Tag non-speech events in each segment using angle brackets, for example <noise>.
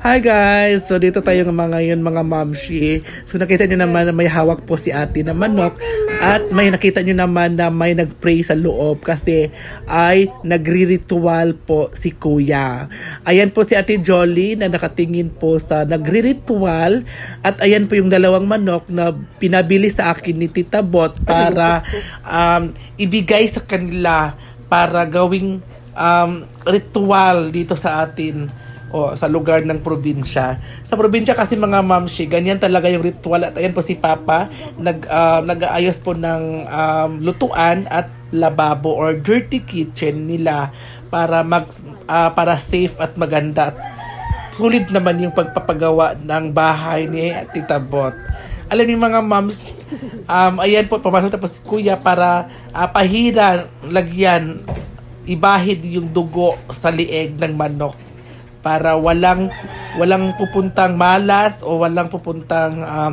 Hi guys! So dito tayo ngayon mga mamshi. So nakita nyo naman na may hawak po si ate na manok at may nakita nyo naman na may nagpray sa loob kasi ay nagri-ritual po si kuya. Ayan po si ate Jolly na nakatingin po sa nagri-ritual at ayan po yung dalawang manok na pinabili sa akin ni Tita Bot para um, ibigay sa kanila para gawing um, ritual dito sa atin o sa lugar ng probinsya. Sa probinsya kasi mga mamshi, ganyan talaga yung ritual at ayan po si Papa nag ah, nag-aayos po ng um, lutuan at lababo or dirty kitchen nila para mag ah, para safe at maganda. Sulit naman yung pagpapagawa ng bahay ni Tita Bot. Alam niyo mga moms, um, ayan po, pumasok tapos Kuya para uh, pahira, lagyan, ibahid yung dugo sa lieg ng manok para walang walang pupuntang malas o walang pupuntang um,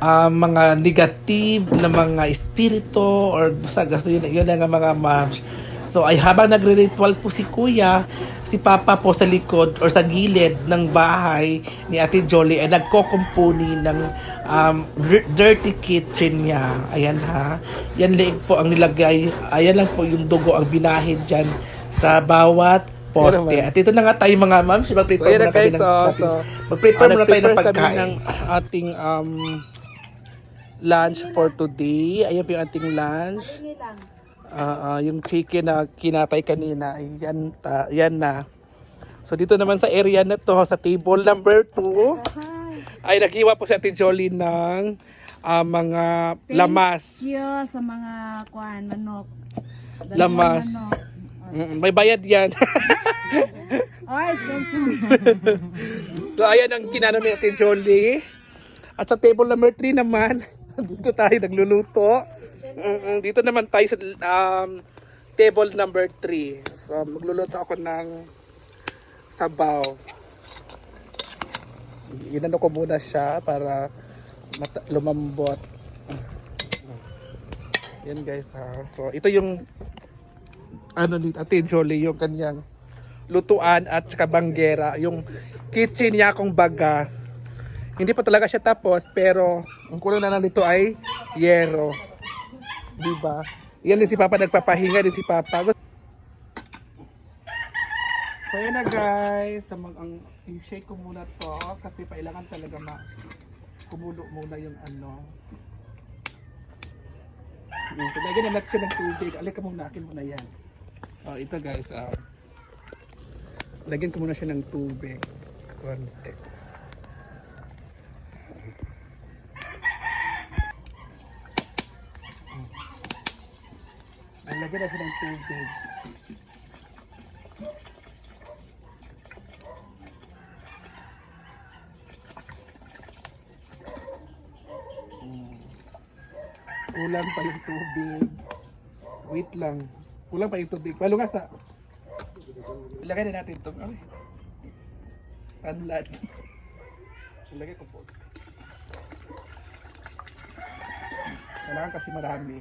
um, mga negative na mga espiritu or basta gusto yun, yun ang mga moms. So ay habang nagre-ritual po si Kuya, si Papa po sa likod or sa gilid ng bahay ni Ate Jolly ay nagkokumpuni ng um, dirty kitchen niya. Ayan ha. Yan leeg po ang nilagay. Ayan lang po yung dugo ang binahid dyan sa bawat poste. At ito na nga tayo mga moms. Mag-prepare So, yan muna na kami ng, so, natin- so, mag-prepare muna tayo ng nag-prepare kami pagkain. ng ating um, lunch for today. Ayan po yung ating lunch. Ah, ah, yung chicken na kinatay kanina, yan, ta, yan na. So dito naman sa area na to, sa table number 2, ay naghiwa po si Ate Jolie ng ah, mga lamas. Thank you sa mga kuan manok. Dalawang Lamas. Manok. Mm, may bayad yan. <laughs> Oy, sponsor. <laughs> so ayan ang kinano ni Ate Jolie. At sa table number 3 naman, <laughs> dito tayo nagluluto. Mm, Dito naman tayo sa um, table number 3. So magluluto ako ng sabaw. Inano ko muna siya para lumambot. Yan guys ha. So ito yung ano ni Ate Jolie yung kanyang lutuan at saka banggera. Yung kitchen niya kung baga. Hindi pa talaga siya tapos pero ang kulang na lang dito ay yero. Diba? Yan din si Papa nagpapahinga din si Papa. So yan na guys, sa mag ang i-shake ko muna to kasi kailangan talaga ma kumulo muna yung ano. Yun, So lagyan na natin siya ng tubig. Alay ka muna, akin muna yan. Oh, ito guys, ah. lagyan ko muna siya ng tubig. Konti. Ay, lagyan na siya ng tubig. Hmm. Kulang pa yung tubig. Wait lang. Kulang pa yung tubig. Palo nga sa... Ilagay na natin ito. Ay. Tanlad. Ilagay ko po. Kailangan kasi marami.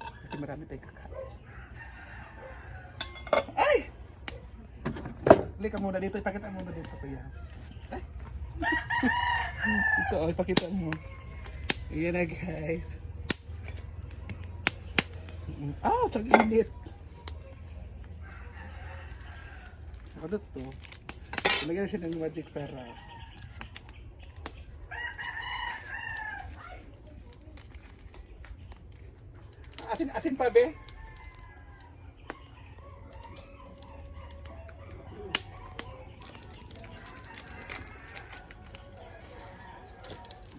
Kasi marami tayong kakain. Ay! Ilagay ka muna dito. Ipakita muna dito. Kuya. Ay! <laughs> ito, oh, ipakita mo. Ayan na guys. Ah, tsag init. Ano to? Ilagyan siya ng magic sarap. Asin, asin pa be?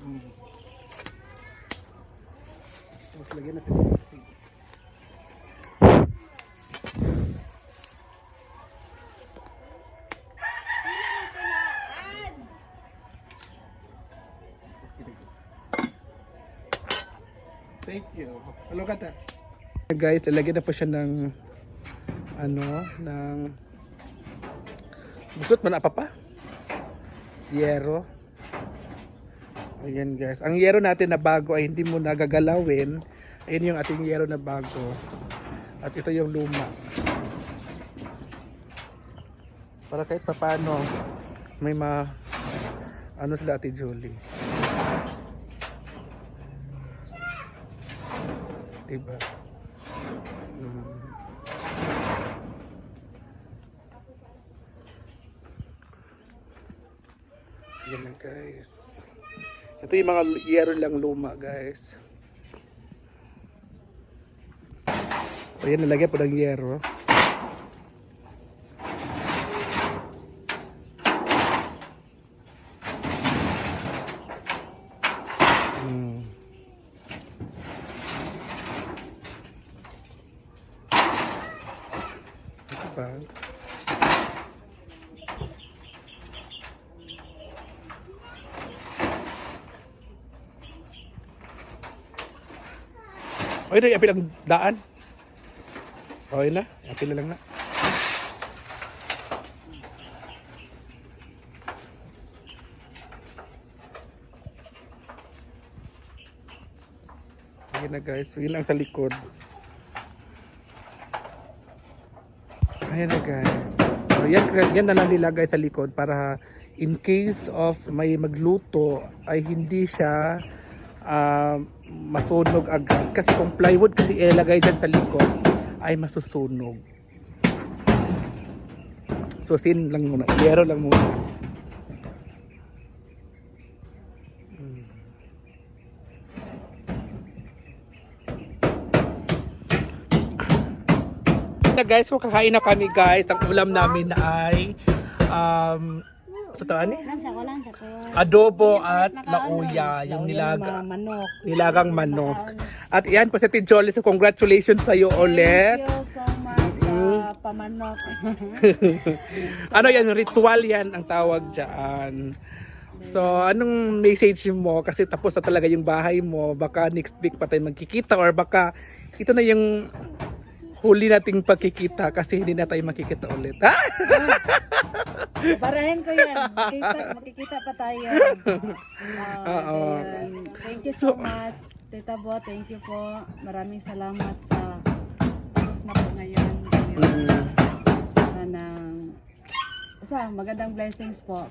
Mm. Tapos lagyan natin ng asin. Thank you. Hello kata. Guys, lalagyan na po siya ng ano, ng Busot man apa pa? Yero. Ayan guys. Ang yero natin na bago ay hindi mo nagagalawin. Ayan yung ating yero na bago. At ito yung luma. Para kahit papano may ma ano sila Ate Julie. Diba? Mm. Yan na guys. Ito yung mga yero lang luma guys. So yan nalagyan po ng yero. Mm. Pa. Okay na, yapin ang daan. Okay na, na lang na. Ayan na guys, yun lang sa likod. Ayan na guys. So yan, yan na lang nilagay sa likod para in case of may magluto ay hindi siya ah, masunog agad. Kasi kung plywood kasi ilagay dyan sa likod ay masusunog. So sin lang muna, yero lang muna. Hmm. Na guys, so kakain na kami guys. Ang ulam namin ay um, sa taan eh? Adobo at lauya, yung nilaga, manok. nilagang manok. At yan po sa Tijoli, so congratulations sa iyo ulit. Thank you so much sa pamanok. <laughs> Ano yan, ritual yan ang tawag dyan. So, anong message mo? Kasi tapos na talaga yung bahay mo. Baka next week pa tayo magkikita or baka ito na yung huli nating pagkikita kasi hindi na tayo makikita ulit. Ha? Barahin ko yan. <laughs> Makita, makikita pa tayo. Ah, Oo. ayan. Thank you so much. Tita Bo, thank you po. Maraming salamat sa tapos na po ngayon. Mm. Anang, sa magandang blessings po.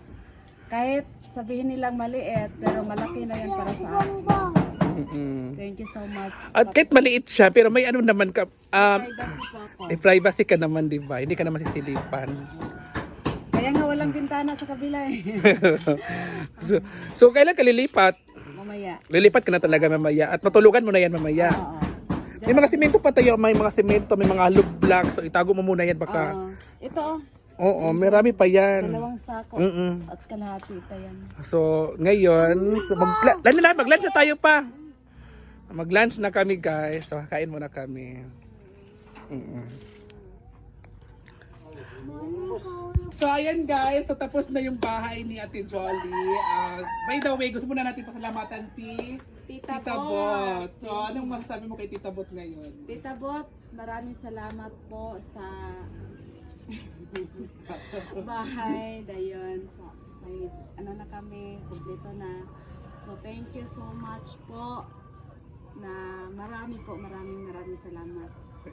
Kahit sabihin nilang maliit, pero malaki na yan para sa akin. Mm-mm. Thank you so much. At kahit maliit siya, pero may ano naman ka, um, Privacy po ako. may privacy ka naman, di ba? Hindi ka naman sisilipan. Kaya nga walang bintana sa kabila eh. <laughs> so, so, kailan ka lilipat? Mamaya. Lilipat ka na talaga mamaya. At matulugan mo na yan mamaya. Oo. May mga semento pa tayo, may mga semento, may mga hollow blocks. So itago mo muna yan baka. Oo. Ito oh, Oo, marami pa yan. dalawang sako Mm-mm. at kalahati pa yan. So ngayon, so mag lalo na mag-lunch na tayo pa. Mag-lunch na kami guys. So kain muna kami. Mm-mm. So ayan guys, so tapos na yung bahay ni Ate Jolly. Uh, by the way, gusto muna natin pasalamatan si Tita, Tita Bot. So anong masasabi mo kay Tita Bot ngayon? Tita Bot, maraming salamat po sa <laughs> bahay. Dayon, so, may ano na kami, kumpleto na. So thank you so much po na marami po, maraming maraming salamat.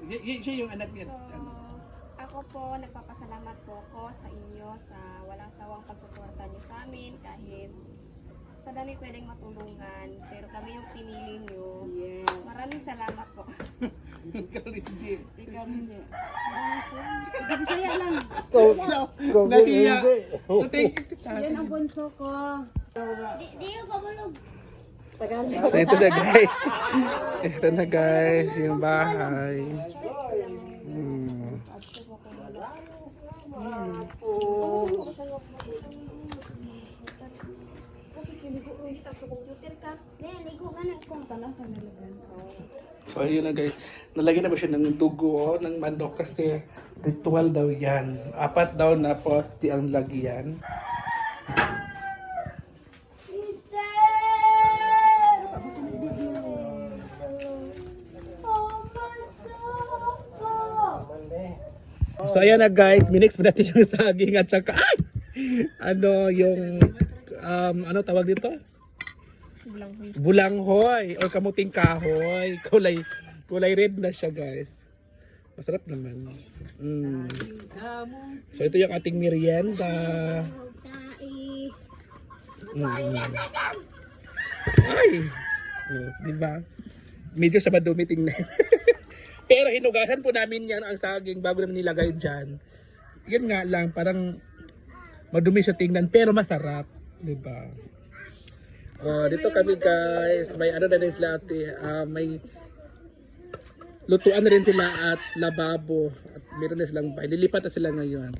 Y- y- siya yung anak niya. So, ano? ako po, nagpapasalamat po ako sa inyo sa walang sawang pagsuporta niyo sa amin kahit sa dami pwedeng matulungan pero kami yung pinili niyo. Yes. Maraming salamat po. <laughs> Ikaw rin, G. Ikaw, Nje. Bisaya lang. Nahiya. So thank you. Yan ang bunso ko. So ito na guys. Ito na guys, yung bahay. Hmm. So ayun na guys, nalagyan na ba siya ng dugo oh, ng manok kasi ritual daw yan. Apat daw na posti ang lagyan. So ayan na guys, minix mo natin yung saging at saka ay! ano yung um, ano tawag dito? Bulanghoy or kamuting kahoy. Kulay kulay red na siya guys. Masarap naman. Mm. So ito yung ating merienda. Mm. Ay! Oh, di ba? Medyo sa madumi tingnan. <laughs> Pero hinugasan po namin yan ang saging bago namin nilagay dyan. Yun nga lang, parang madumi siya tingnan pero masarap. Di ba? Oh, dito kami guys, may ano na rin sila ate, ah, may lutuan na rin sila at lababo at meron na silang bahay. Lilipat na sila ngayon.